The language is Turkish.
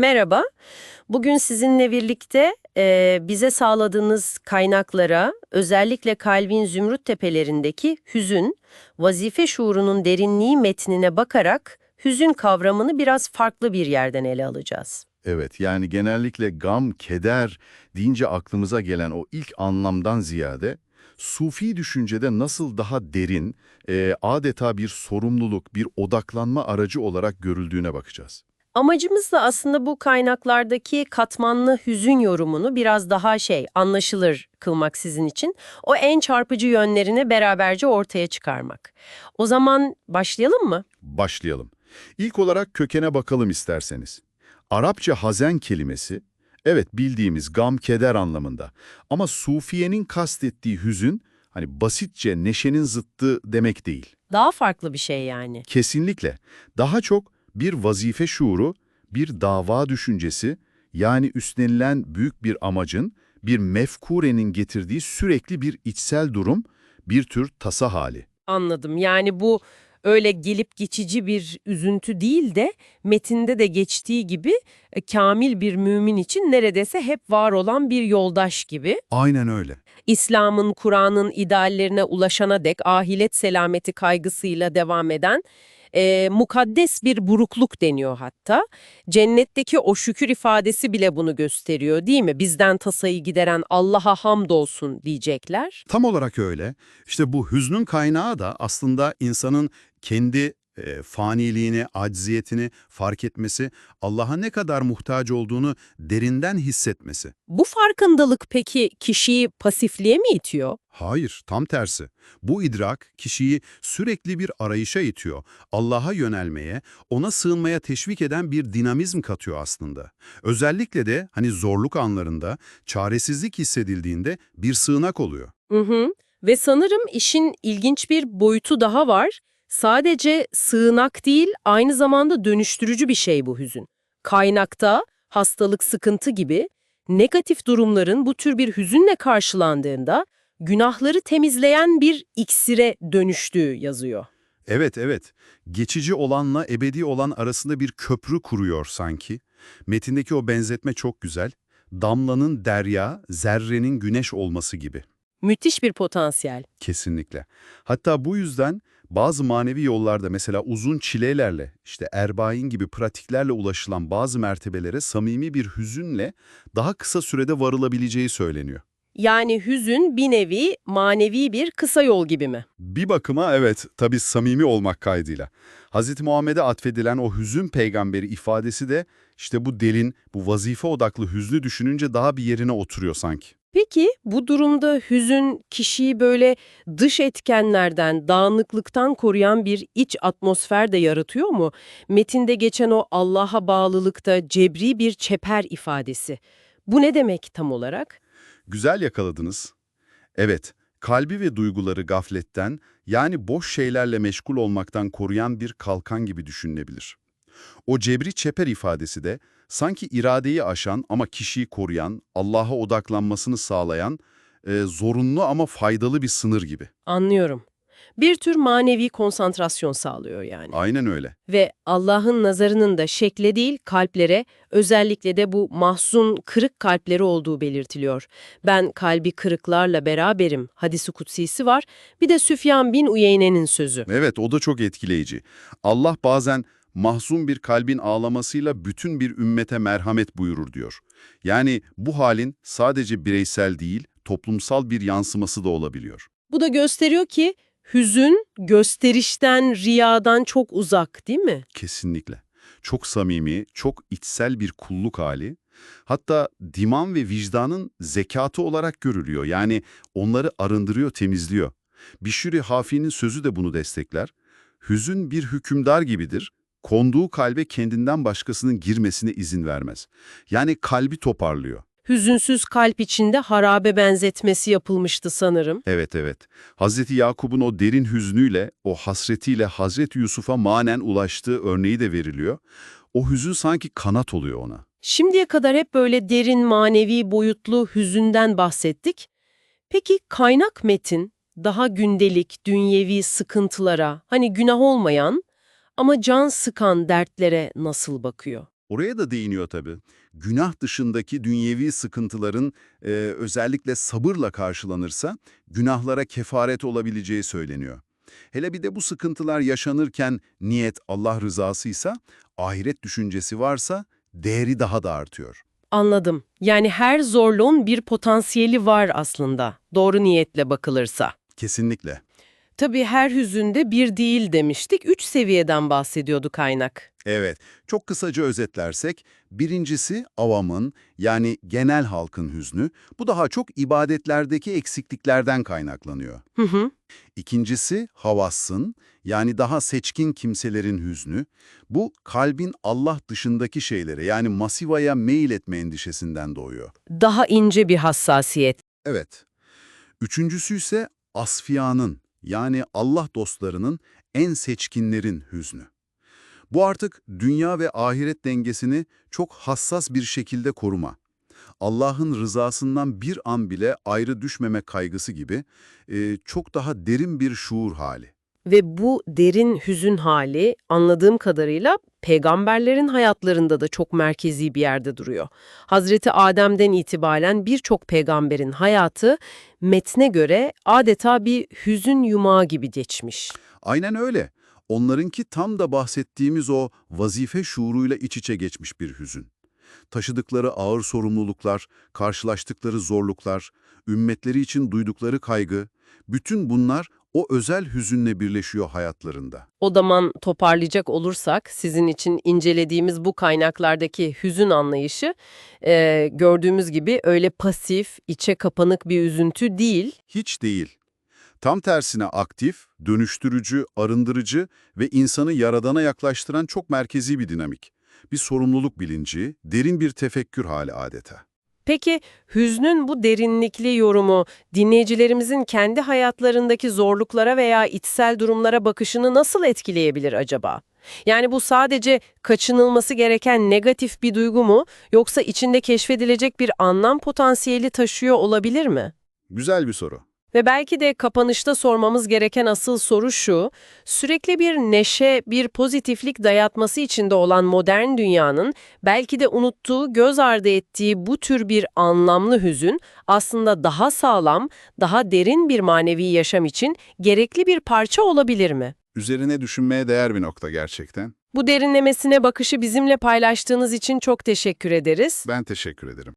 Merhaba. Bugün sizinle birlikte e, bize sağladığınız kaynaklara, özellikle Kalbin Zümrüt Tepelerindeki hüzün, vazife şuurunun derinliği metnine bakarak hüzün kavramını biraz farklı bir yerden ele alacağız. Evet, yani genellikle gam, keder deyince aklımıza gelen o ilk anlamdan ziyade, Sufi düşüncede nasıl daha derin, e, adeta bir sorumluluk, bir odaklanma aracı olarak görüldüğüne bakacağız. Amacımız da aslında bu kaynaklardaki katmanlı hüzün yorumunu biraz daha şey, anlaşılır kılmak sizin için. O en çarpıcı yönlerini beraberce ortaya çıkarmak. O zaman başlayalım mı? Başlayalım. İlk olarak kökene bakalım isterseniz. Arapça hazen kelimesi, evet bildiğimiz gam, keder anlamında. Ama Sufiye'nin kastettiği hüzün, hani basitçe neşenin zıttı demek değil. Daha farklı bir şey yani. Kesinlikle. Daha çok bir vazife şuuru, bir dava düşüncesi, yani üstlenilen büyük bir amacın, bir mefkurenin getirdiği sürekli bir içsel durum, bir tür tasa hali. Anladım. Yani bu öyle gelip geçici bir üzüntü değil de metinde de geçtiği gibi e, kamil bir mümin için neredeyse hep var olan bir yoldaş gibi. Aynen öyle. İslam'ın, Kur'an'ın ideallerine ulaşana dek ahiret selameti kaygısıyla devam eden e, mukaddes bir burukluk deniyor hatta. Cennetteki o şükür ifadesi bile bunu gösteriyor değil mi? Bizden tasayı gideren Allah'a hamdolsun diyecekler. Tam olarak öyle. İşte bu hüznün kaynağı da aslında insanın kendi e, faniliğini, acziyetini fark etmesi, Allah'a ne kadar muhtaç olduğunu derinden hissetmesi. Bu farkındalık peki kişiyi pasifliğe mi itiyor? Hayır, tam tersi. Bu idrak kişiyi sürekli bir arayışa itiyor. Allah'a yönelmeye, ona sığınmaya teşvik eden bir dinamizm katıyor aslında. Özellikle de hani zorluk anlarında, çaresizlik hissedildiğinde bir sığınak oluyor. Hı hı. Ve sanırım işin ilginç bir boyutu daha var. Sadece sığınak değil, aynı zamanda dönüştürücü bir şey bu hüzün. Kaynakta, hastalık, sıkıntı gibi negatif durumların bu tür bir hüzünle karşılandığında günahları temizleyen bir iksire dönüştüğü yazıyor. Evet, evet. Geçici olanla ebedi olan arasında bir köprü kuruyor sanki. Metindeki o benzetme çok güzel. Damlanın derya, zerrenin güneş olması gibi. Müthiş bir potansiyel. Kesinlikle. Hatta bu yüzden bazı manevi yollarda mesela uzun çilelerle, işte erbain gibi pratiklerle ulaşılan bazı mertebelere samimi bir hüzünle daha kısa sürede varılabileceği söyleniyor. Yani hüzün bir nevi manevi bir kısa yol gibi mi? Bir bakıma evet, tabii samimi olmak kaydıyla. Hz. Muhammed'e atfedilen o hüzün peygamberi ifadesi de işte bu delin, bu vazife odaklı hüznü düşününce daha bir yerine oturuyor sanki. Peki bu durumda hüzün kişiyi böyle dış etkenlerden, dağınıklıktan koruyan bir iç atmosfer de yaratıyor mu? Metinde geçen o Allah'a bağlılıkta cebri bir çeper ifadesi. Bu ne demek tam olarak? Güzel yakaladınız. Evet, kalbi ve duyguları gafletten, yani boş şeylerle meşgul olmaktan koruyan bir kalkan gibi düşünülebilir. O cebri çeper ifadesi de sanki iradeyi aşan ama kişiyi koruyan, Allah'a odaklanmasını sağlayan, e, zorunlu ama faydalı bir sınır gibi. Anlıyorum. Bir tür manevi konsantrasyon sağlıyor yani. Aynen öyle. Ve Allah'ın nazarının da şekle değil kalplere, özellikle de bu mahzun, kırık kalpleri olduğu belirtiliyor. Ben kalbi kırıklarla beraberim hadisi kutsisi var. Bir de Süfyan bin Uyeyne'nin sözü. Evet, o da çok etkileyici. Allah bazen mahzun bir kalbin ağlamasıyla bütün bir ümmete merhamet buyurur diyor. Yani bu halin sadece bireysel değil, toplumsal bir yansıması da olabiliyor. Bu da gösteriyor ki hüzün gösterişten, riyadan çok uzak değil mi? Kesinlikle. Çok samimi, çok içsel bir kulluk hali. Hatta diman ve vicdanın zekatı olarak görülüyor. Yani onları arındırıyor, temizliyor. Bişri Hafi'nin sözü de bunu destekler. Hüzün bir hükümdar gibidir. Konduğu kalbe kendinden başkasının girmesine izin vermez. Yani kalbi toparlıyor. Hüzünsüz kalp içinde harabe benzetmesi yapılmıştı sanırım. Evet evet. Hazreti Yakup'un o derin hüznüyle, o hasretiyle Hazreti Yusuf'a manen ulaştığı örneği de veriliyor. O hüzün sanki kanat oluyor ona. Şimdiye kadar hep böyle derin manevi boyutlu hüzünden bahsettik. Peki kaynak metin daha gündelik, dünyevi sıkıntılara, hani günah olmayan ama can sıkan dertlere nasıl bakıyor? Oraya da değiniyor tabii. Günah dışındaki dünyevi sıkıntıların e, özellikle sabırla karşılanırsa günahlara kefaret olabileceği söyleniyor. Hele bir de bu sıkıntılar yaşanırken niyet Allah rızasıysa, ahiret düşüncesi varsa değeri daha da artıyor. Anladım. Yani her zorluğun bir potansiyeli var aslında. Doğru niyetle bakılırsa. Kesinlikle. Tabii her hüzünde bir değil demiştik. Üç seviyeden bahsediyordu kaynak. Evet, çok kısaca özetlersek, birincisi avamın yani genel halkın hüznü, bu daha çok ibadetlerdeki eksikliklerden kaynaklanıyor. Hı hı. İkincisi havassın yani daha seçkin kimselerin hüznü, bu kalbin Allah dışındaki şeylere yani masivaya meyil etme endişesinden doğuyor. Daha ince bir hassasiyet. Evet. Üçüncüsü ise asfiyanın yani Allah dostlarının en seçkinlerin hüznü. Bu artık dünya ve ahiret dengesini çok hassas bir şekilde koruma. Allah'ın rızasından bir an bile ayrı düşmeme kaygısı gibi e, çok daha derin bir şuur hali. Ve bu derin hüzün hali anladığım kadarıyla peygamberlerin hayatlarında da çok merkezi bir yerde duruyor. Hazreti Adem'den itibaren birçok peygamberin hayatı metne göre adeta bir hüzün yumağı gibi geçmiş. Aynen öyle. Onlarınki tam da bahsettiğimiz o vazife şuuruyla iç içe geçmiş bir hüzün. Taşıdıkları ağır sorumluluklar, karşılaştıkları zorluklar, ümmetleri için duydukları kaygı, bütün bunlar o özel hüzünle birleşiyor hayatlarında. O zaman toparlayacak olursak sizin için incelediğimiz bu kaynaklardaki hüzün anlayışı e, gördüğümüz gibi öyle pasif, içe kapanık bir üzüntü değil. Hiç değil. Tam tersine aktif, dönüştürücü, arındırıcı ve insanı yaradana yaklaştıran çok merkezi bir dinamik. Bir sorumluluk bilinci, derin bir tefekkür hali adeta. Peki hüznün bu derinlikli yorumu dinleyicilerimizin kendi hayatlarındaki zorluklara veya içsel durumlara bakışını nasıl etkileyebilir acaba? Yani bu sadece kaçınılması gereken negatif bir duygu mu yoksa içinde keşfedilecek bir anlam potansiyeli taşıyor olabilir mi? Güzel bir soru. Ve belki de kapanışta sormamız gereken asıl soru şu, sürekli bir neşe, bir pozitiflik dayatması içinde olan modern dünyanın belki de unuttuğu, göz ardı ettiği bu tür bir anlamlı hüzün aslında daha sağlam, daha derin bir manevi yaşam için gerekli bir parça olabilir mi? Üzerine düşünmeye değer bir nokta gerçekten. Bu derinlemesine bakışı bizimle paylaştığınız için çok teşekkür ederiz. Ben teşekkür ederim.